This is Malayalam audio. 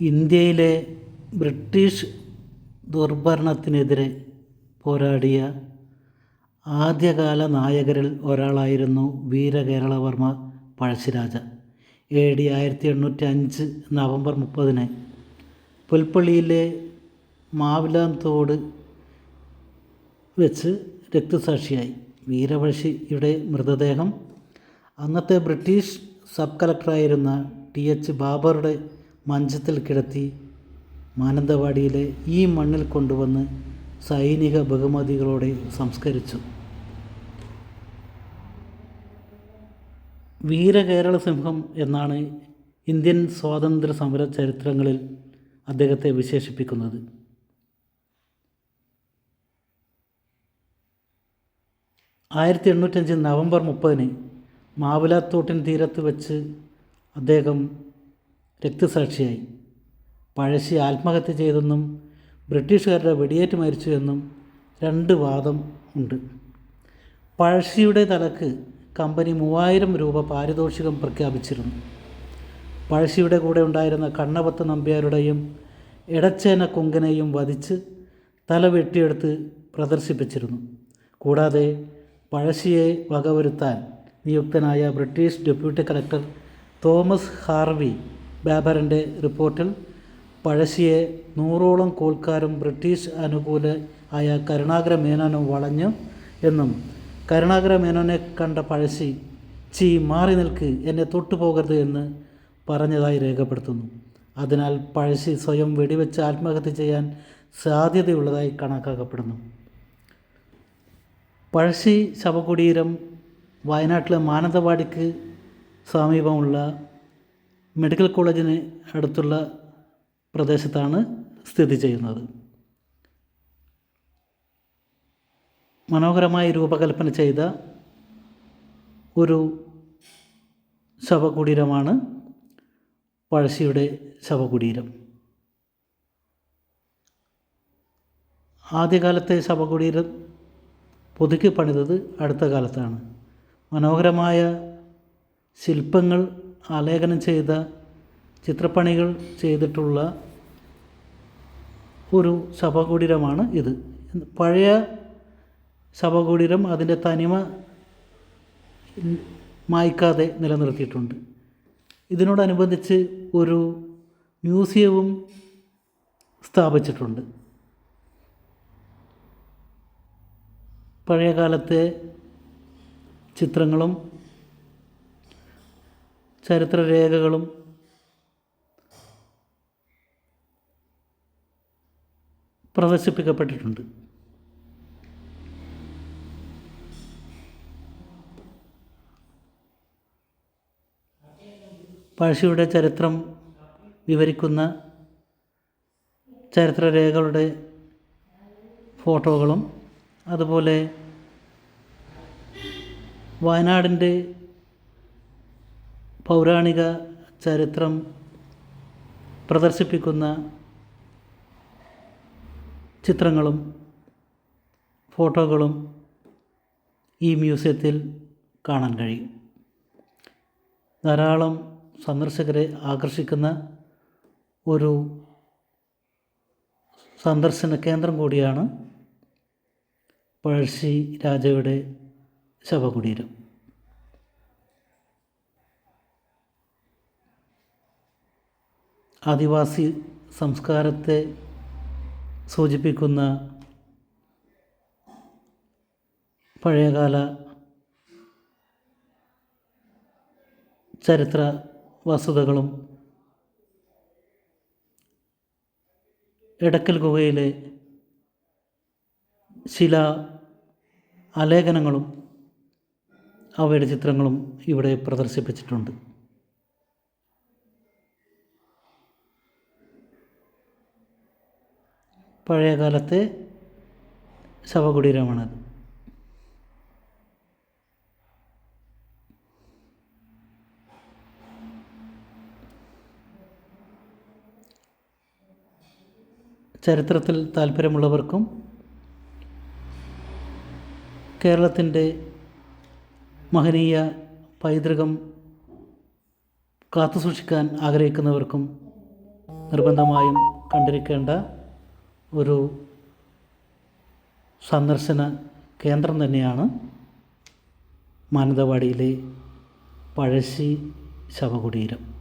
ഇന്ത്യയിലെ ബ്രിട്ടീഷ് ദുർഭരണത്തിനെതിരെ പോരാടിയ ആദ്യകാല നായകരിൽ ഒരാളായിരുന്നു വീരകേരളവർമ്മ പഴശ്ശിരാജ. എ ഡി ആയിരത്തി എണ്ണൂറ്റി അഞ്ച് നവംബർ മുപ്പതിന് പുൽപ്പള്ളിയിലെ മാവിലാം തോട് വെച്ച് രക്തസാക്ഷിയായി. വീരപഴശ്ശിയുടെ മൃതദേഹം അന്നത്തെ ബ്രിട്ടീഷ് സബ് കളക്ടറായിരുന്ന ടി എച്ച് ബാബറുടെ മഞ്ചത്തിൽ കിടത്തി മാനന്തവാടിയിലെ ഈ മണ്ണിൽ കൊണ്ടുവന്ന് സൈനിക ബഹുമതികളോടെ സംസ്കരിച്ചു. വീരകേരള സിംഹം എന്നാണ് ഇന്ത്യൻ സ്വാതന്ത്ര്യ സമര ചരിത്രങ്ങളിൽ അദ്ദേഹത്തെ വിശേഷിപ്പിക്കുന്നത്. ആയിരത്തി എണ്ണൂറ്റഞ്ച് നവംബർ മുപ്പതിന് മാവിലാത്തോട്ടിൻ തീരത്ത് വെച്ച് അദ്ദേഹം രക്തസാക്ഷിയായി. പഴശ്ശി ആത്മഹത്യ ചെയ്തെന്നും ബ്രിട്ടീഷുകാരുടെ വെടിയേറ്റ് മരിച്ചു എന്നും രണ്ട് വാദം ഉണ്ട്. പഴശ്ശിയുടെ തലക്ക് കമ്പനി മൂവായിരം രൂപ പാരിതോഷികം പ്രഖ്യാപിച്ചിരുന്നു. പഴശ്ശിയുടെ കൂടെ ഉണ്ടായിരുന്ന കണ്ണപത്ത് നമ്പ്യാരുടെയും ഇടച്ചേന കുങ്കനെയും വധിച്ച് തല വെട്ടിയെടുത്ത് പ്രദർശിപ്പിച്ചിരുന്നു. കൂടാതെ പഴശ്ശിയെ വകവരുത്താൻ നിയുക്തനായ British deputy collector Thomas Harvey ബാബറിന്റെ റിപ്പോർട്ടിൽ പഴശ്ശിയെ നൂറോളം കോൽക്കാരും ബ്രിട്ടീഷ് അനുകൂല ആയ കരുണാകര മേനോനും വളഞ്ഞു എന്നും കരുണാകര മേനോനെ കണ്ട പഴശ്ശി ചീ മാറി നിൽക്ക് എന്നെ തൊട്ടുപോകരുത് എന്ന് പറഞ്ഞതായി രേഖപ്പെടുത്തുന്നു. അതിനാൽ പഴശ്ശി സ്വയം വെടിവെച്ച് ആത്മഹത്യ ചെയ്യാൻ സാധ്യതയുള്ളതായി കണക്കാക്കപ്പെടുന്നു. പഴശ്ശി ശവകുടീരം വയനാട്ടിലെ മാനന്തവാടിക്ക് സമീപമുള്ള മെഡിക്കൽ കോളേജിന് അടുത്തുള്ള പ്രദേശത്താണ് സ്ഥിതി ചെയ്യുന്നത്. മനോഹരമായി രൂപകൽപ്പന ചെയ്ത ഒരു ശവകുടീരമാണ് പഴശ്ശിയുടെ ശവകുടീരം. ആദ്യകാലത്തെ ശവകുടീരം പുതുക്കി പണിതത് അടുത്ത കാലത്താണ്. മനോഹരമായ ശില്പങ്ങൾ ആലേഖനം ചെയ്ത ചിത്രപ്പണികൾ ചെയ്തിട്ടുള്ള ഒരു ശവകുടീരമാണ് ഇത്. പഴയ ശവകുടീരം അതിന്റെ തനിമ മായ്ക്കാതെ നിലനിർത്തിയിട്ടുണ്ട്. ഇതിനോടനുബന്ധിച്ച് ഒരു മ്യൂസിയവും സ്ഥാപിച്ചിട്ടുണ്ട്. പഴയകാലത്തെ ചിത്രങ്ങളും ചരിത്രരേഖകളും പ്രദർശിപ്പിക്കപ്പെട്ടിട്ടുണ്ട്. പഴശ്ശിയുടെ ചരിത്രം വിവരിക്കുന്ന ചരിത്രരേഖകളുടെ ഫോട്ടോകളും അതുപോലെ വയനാടിന്റെ പൗരാണിക ചരിത്രം പ്രദർശിപ്പിക്കുന്ന ചിത്രങ്ങളും ഫോട്ടോകളും ഈ മ്യൂസിയത്തിൽ കാണാൻ കഴിയും. ധാരാളം സന്ദർശകരെ ആകർഷിക്കുന്ന ഒരു സന്ദർശന കേന്ദ്രം കൂടിയാണ് പഴശ്ശി രാജയുടെ ശവകുടീരം. ആദിവാസി സംസ്കാരത്തെ സൂചിപ്പിക്കുന്ന പഴയകാല ചരിത്ര വസ്തുതകളും എടക്കൽ ഗുഹയിലെ ശില ആലേഖനങ്ങളും അവയുടെ ചിത്രങ്ങളും ഇവിടെ പ്രദർശിപ്പിച്ചിട്ടുണ്ട്. പഴയകാലത്തെ ശവകുടീരമാണത്. ചരിത്രത്തിൽ താല്പര്യമുള്ളവർക്കും കേരളത്തിന്റെ മഹനീയ പൈതൃകം കാത്തുസൂക്ഷിക്കാൻ ആഗ്രഹിക്കുന്നവർക്കും നിർബന്ധമായും കണ്ടിരിക്കേണ്ട ഒരു സന്ദർശന കേന്ദ്രം തന്നെയാണ് മാനന്തവാടിയിലെ പഴശ്ശി ശവകുടീരം.